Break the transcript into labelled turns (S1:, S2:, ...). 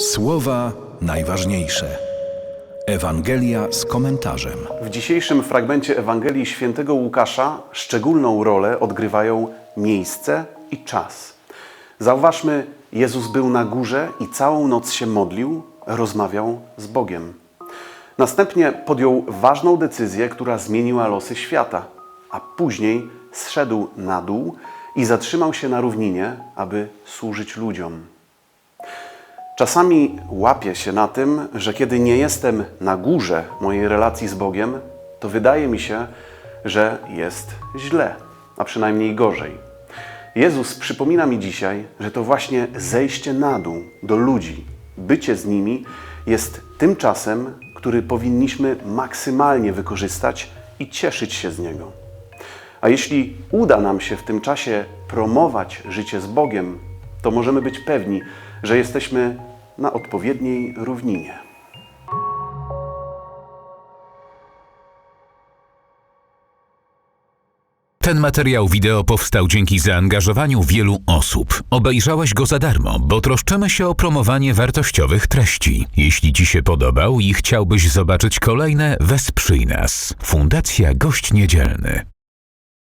S1: Słowa najważniejsze. Ewangelia z komentarzem.
S2: W dzisiejszym fragmencie Ewangelii Świętego Łukasza szczególną rolę odgrywają miejsce i czas. Zauważmy, Jezus był na górze i całą noc się modlił, rozmawiał z Bogiem. Następnie podjął ważną decyzję, która zmieniła losy świata, a później zszedł na dół i zatrzymał się na równinie, aby służyć ludziom. Czasami łapię się na tym, że kiedy nie jestem na górze mojej relacji z Bogiem, to wydaje mi się, że jest źle, a przynajmniej gorzej. Jezus przypomina mi dzisiaj, że to właśnie zejście na dół do ludzi, bycie z nimi jest tym czasem, który powinniśmy maksymalnie wykorzystać i cieszyć się z niego. A jeśli uda nam się w tym czasie promować życie z Bogiem, to możemy być pewni, że jesteśmy na odpowiedniej równinie.
S3: Ten materiał wideo powstał dzięki zaangażowaniu wielu osób. Obejrzałeś go za darmo, bo troszczymy się o promowanie wartościowych treści. Jeśli Ci się podobał i chciałbyś zobaczyć kolejne, wesprzyj nas. Fundacja Gość Niedzielny.